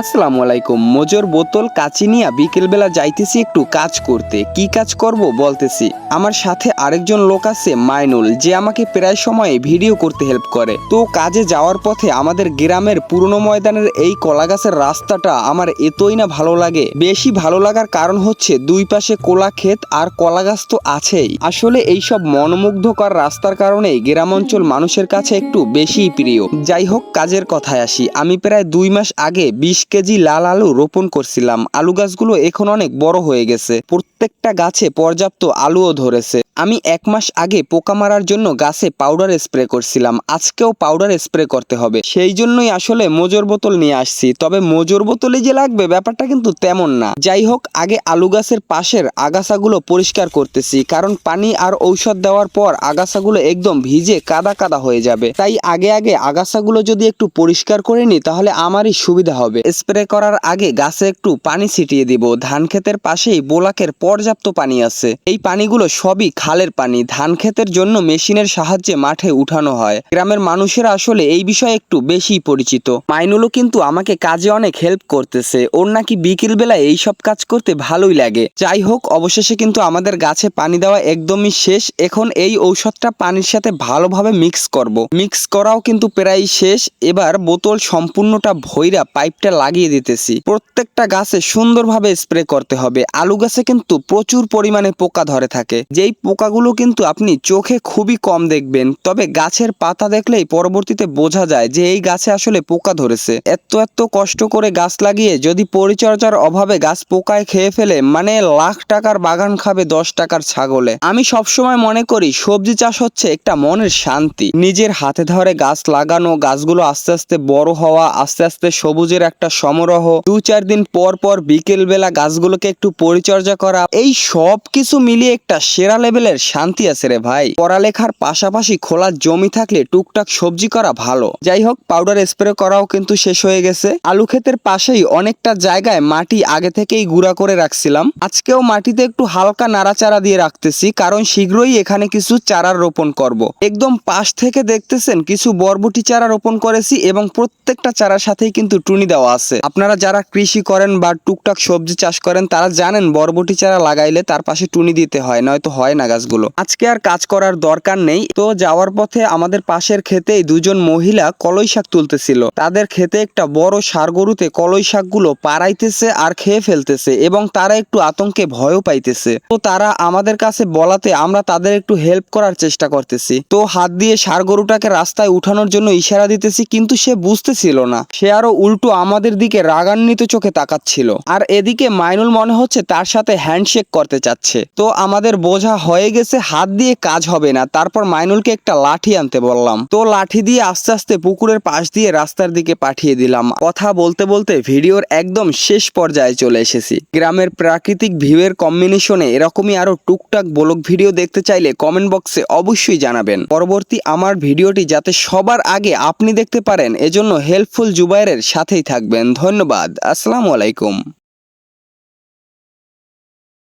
আসসালামু আলাইকুম। মোজর বোতল কাচি নিয়ে বিকেলবেলা যাইতেছি একটু কাজ করতে। কি কাজ করব বলতেছি। আমার সাথে আরেকজন লোক আছে মাইনুল, যে আমাকে প্রায় সময় ভিডিও করতে হেল্প করে। তো কাজে যাওয়ার পথে আমাদের গ্রামের পুরনো ময়দানের এই কলা গাছের রাস্তাটা আমার এতই না ভালো লাগে। বেশি ভালো লাগার কারণ হচ্ছে দুই পাশে কোলা ক্ষেত আর কলা গাছ তো আছেই। আসলে এইসব মনোমুগ্ধকর রাস্তার কারণে গ্রাম অঞ্চল মানুষের কাছে একটু বেশিই প্রিয়। যাই হোক, কাজের কথায় আসি। আমি প্রায় দুই মাস আগে বিশ কেজি লাল আলু রোপণ করছিলাম। আলু গাছগুলো এখন অনেক বড় হয়ে গেছে। প্রত্যেকটা গাছে পর্যাপ্ত আলুও ধরেছে। আমি এক মাস আগে পোকা মারার জন্য গাছে পাউডার স্প্রে করছিলাম। আজকেও পাউডার স্প্রে করতে হবে। সেই জন্যই আসলে মোজর বোতল নিয়ে আসছি। তবে মোজর বোতলে যে লাগবে ব্যাপারটা কিন্তু তেমন না। যাই হোক, আগে আলু গাছের পাশের আগাছাগুলো পরিষ্কার করতেছি। কারণ পানি আর ঔষধ দেওয়ার পর আগাছাগুলো একদম ভিজে কাদা কাদা হয়ে যাবে। তাই আগে আগে আগাছাগুলো যদি একটু পরিষ্কার করে নিই, তাহলে আমারই সুবিধা হবে। স্প্রে করার আগে গাছে একটু পানি ছিটিয়ে দিব। ধান ক্ষেতের পাশেই বোলাকের পর্যাপ্ত পানি আছে। এই পানিগুলো সবই খালের পানি। ধান ক্ষেতের জন্য মেশিনের সাহায্যে মাঠে উঠানো হয়। গ্রামের মানুষেরা আসলে এই বিষয়ে একটু বেশি পরিচিত। মাইনুলও কিন্তু আমাকে কাজে অনেক হেল্প করতেছে। ওর নাকি বিকেল বেলায় এইসব কাজ করতে ভালোই লাগে। যাই হোক, অবশেষে কিন্তু আমাদের গাছে পানি দেওয়া একদমই শেষ। এখন এই ঔষধটা পানির সাথে ভালোভাবে মিক্স করব। মিক্স করাও কিন্তু প্রায় শেষ। এবার বোতল সম্পূর্ণটা ভৈরা পাইপটা লাগিয়ে দিতেছি। প্রত্যেকটা গাছে সুন্দরভাবে স্প্রে করতে হবে। আলু গাছে কিন্তু প্রচুর পরিমাণে পোকা ধরে থাকে। যেই পোকাগুলো কিন্তু আপনি চোখে খুবই কম দেখবেন, তবে গাছের পাতা দেখলেই পরবর্তীতে বোঝা যায় যে এই গাছে আসলে পোকা ধরেছে। এত এত কষ্ট করে গাছ লাগিয়ে যদি পরিচর্যার অভাবে গাছ পোকায় খেয়ে ফেলে মানে লাখ টাকার বাগান খাবে দশ টাকার ছাগলে। আমি সবসময় মনে করি, সবজি চাষ হচ্ছে একটা মনের শান্তি। নিজের হাতে ধরে গাছ লাগানো, গাছগুলো আস্তে আস্তে বড় হওয়া, আস্তে আস্তে সবুজের একটা সমারোহ। দু চার দিন পর পর বিকেল বেলা গাছগুলোকে একটু পরিচর্যা করা। এই সব কিছু মিলিয়ে একটা সেরা লেভেলের শান্তি আছে রে ভাই। পড়ালেখার পাশাপাশি খোলা জমি থাকলে টুকটাক সবজি করা ভালো। যাই হোক পাউডার স্প্রে করাও কিন্তু শেষ হয়ে গেছে। আলু ক্ষেতের পাশেই অনেকটা জায়গায় মাটি আগে থেকেই গুঁড়া করে রাখছিলাম। আজকেও মাটিতে একটু হালকা নাড়াচাড়া দিয়ে রাখতেছি, কারণ শীঘ্রই এখানে কিছু চারা রোপণ করব। একদম পাশ থেকে দেখতেছেন, কিছু বরবটি চারা রোপণ করেছি এবং প্রত্যেকটা চারার সাথেই কিন্তু টুনি দেওয়া আছে। আপনারা যারা কৃষি করেন বা টুকটাক সবজি চাষ করেন, তারা জানেন বরবটি চারা লাগাইলে তার পাশে টুনি দিতে হয়, নয়তো হয় না গাছগুলো। আজকে আর কাজ করার দরকার নেই। তো যাওয়ার পথে আমাদের পাশের ক্ষেতেই দুজন মহিলা কলই শাক তুলতেছিল। তাদের ক্ষেতে একটা বড় সার গরুতে কলই শাকগুলো পাড়াইতেছে আর খেয়ে ফেলতেছে এবং তারা একটু আতঙ্কে ভয়ও পাইতেছে। তো তারা আমাদের কাছে বলাতে আমরা তাদের একটু হেল্প করার চেষ্টা করতেছি। তো হাত দিয়ে সার গরুটাকে রাস্তায় উঠানোর জন্য ইশারা দিতেছি, কিন্তু সে বুঝতেছিল না। সে আরও উল্টো আমাদের দিকে রাগান্বিত চোখে তাকাচ্ছিল। আর এদিকে মাইনুল মনে হচ্ছে তার সাথে হ্যান্ডশেক করতে চাচ্ছে। তো আমাদের বোঝা হয়ে গেছে হাত দিয়ে কাজ হবে না, তারপর মাইনুলকে একটা লাঠি আনতে বললাম। তো লাঠি দিয়ে আস্তে আস্তে পুকুরের পাশ দিয়ে রাস্তার দিকে পাঠিয়ে দিলাম। কথা বলতে বলতে ভিডিওর একদম শেষ পর্যায়ে চলে এসেছি। গ্রামের প্রাকৃতিক ভিউয়ের কম্বিনেশনে এরকমই আরও টুকটাক ব্লগ ভিডিও দেখতে চাইলে কমেন্ট বক্সে অবশ্যই জানাবেন। পরবর্তী আমার ভিডিওটি যাতে সবার আগে আপনি দেখতে পারেন, এজন্য হেল্পফুল জুবাইরের সাথেই থাকবেন ধন্যবাদ আসসালামু আলাইকুম।